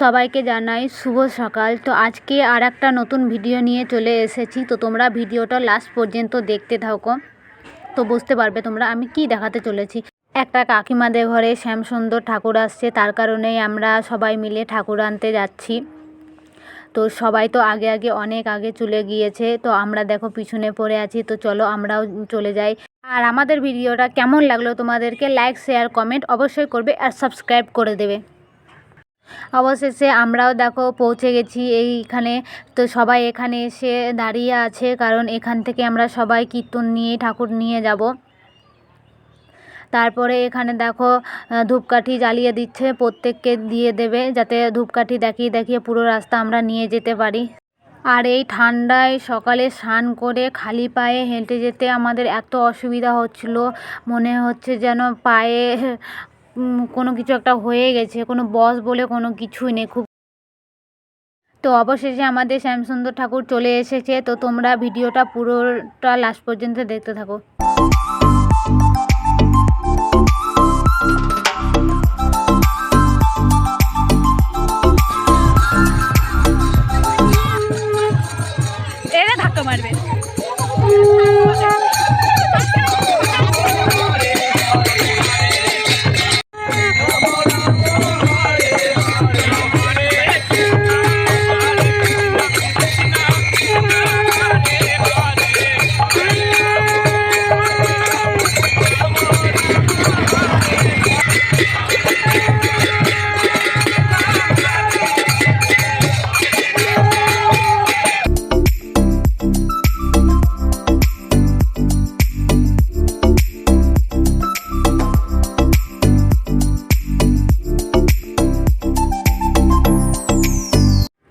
সবাইকে জানাই শুভ সকাল। তো আজকে আর একটা নতুন ভিডিও নিয়ে চলে এসেছি। তো তোমরা ভিডিওটা লাস্ট পর্যন্ত দেখতে থাকো। তো বুঝতে পারবে তোমরা আমি কি দেখাতে চলেছি। একটা কাকিমাদের ঘরে শ্যামসুন্দর ঠাকুর আসছে। তার কারণেই আমরা সবাই মিলে ঠাকুর আনতে যাচ্ছি। তো সবাই তো আগে আগে অনেক আগে চলে গিয়েছে। তো আমরা দেখো পিছনে পড়ে আছি। তো চলো আমরাও চলে যাই। আর আমাদের ভিডিওটা কেমন লাগল তোমাদেরকে লাইক শেয়ার কমেন্ট অবশ্যই করবে আর সাবস্ক্রাইব করে দেবে। অবশেষে আমরাও দেখো পৌঁছে গেছি এইখানে। তো সবাই এখানে এসে দাঁড়িয়ে আছে, কারণ এখান থেকে আমরা সবাই কীর্তন নিয়ে, ঠাকুর নিয়ে যাব। তারপরে এখানে দেখো ধূপকাঠি জ্বালিয়ে দিচ্ছে, প্রত্যেককে দিয়ে দেবে, যাতে ধূপকাঠি দেখিয়ে দেখিয়ে পুরো রাস্তা আমরা নিয়ে যেতে পারি। আর এই ঠান্ডায় সকালে স্নান করে খালি পায়ে হেঁটে যেতে আমাদের এত অসুবিধা হচ্ছিল। মনে হচ্ছে যেন পায়ে কোনো কিছু একটা হয়ে গেছে, কোনো বস বলে কোনো কিছুই নেই, খুব তো অবশেষে আমাদের শ্যামসুন্দর ঠাকুর চলে এসেছে, তো তোমরা ভিডিওটা পুরোটা লাস্ট পর্যন্ত দেখতে থাকো।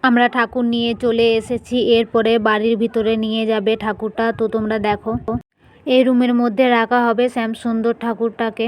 আমরা ঠাকুর নিয়ে চলে এসেছি, এরপরে বাড়ির ভিতরে নিয়ে যাবে ঠাকুরটা। তো তোমরা দেখো, এই রুমের মধ্যে রাখা হবে শ্যাম সুন্দর ঠাকুরটাকে।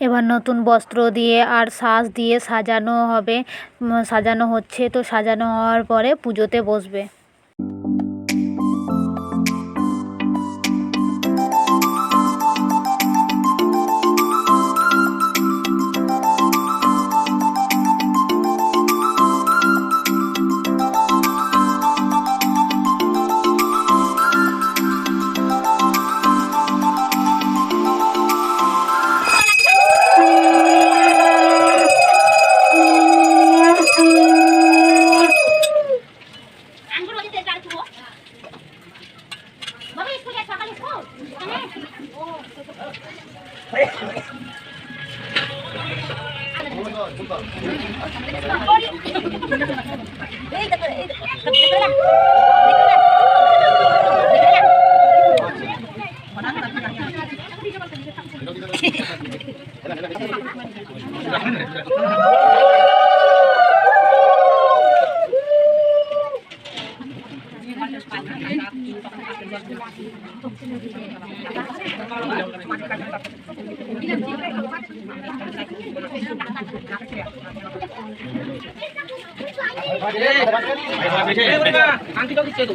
এবার নতুন বস্ত্র দিয়ে আর সাজ দিয়ে সাজানো হবে সাজানো হচ্ছে, তো সাজানো হওয়ার পরে পুজোতে বসবে। এই দেখো এই দেখো দেখো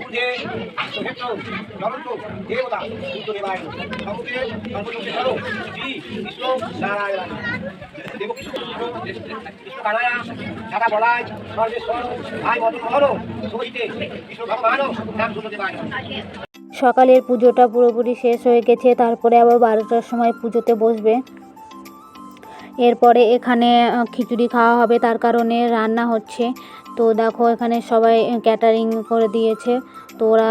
ঊর্ধ্বে ক্ষেত্র জগন্ত দেবতা দেবায় সকালের পুজোটা পুরোপুরি শেষ হয়ে গেছে, তারপরে আবার বারোটার সময় পুজোতে বসবে। এরপরে এখানে খিচুড়ি খাওয়া হবে, তার কারণে রান্না হচ্ছে। তো দেখো এখানে সবাই ক্যাটারিং করে দিয়েছে। তো ওরা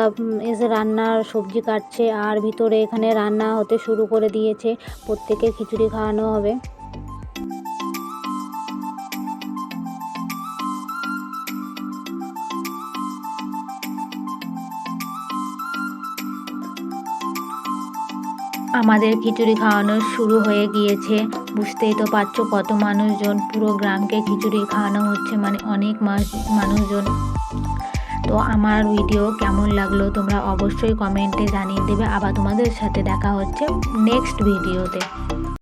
এসে রান্নার সবজি কাটছে আর ভিতরে এখানে রান্না হতে শুরু করে দিয়েছে। প্রত্যেকে খিচুড়ি খাওয়ানো হবে। আমাদের খিচুড়ি খাওয়ানো শুরু হয়ে গিয়েছে। বুঝতেই তো পারছ কত মানুষজন পুরো গ্রামকে খিচুড়ি খাওয়ানো হচ্ছে মানে অনেক মানুষজন। তো আমার ভিডিও কেমন লাগল তোমরা অবশ্যই কমেন্টে জানিয়ে দেবে। আবার তোমাদের সাথে দেখা হচ্ছে নেক্সট ভিডিওতে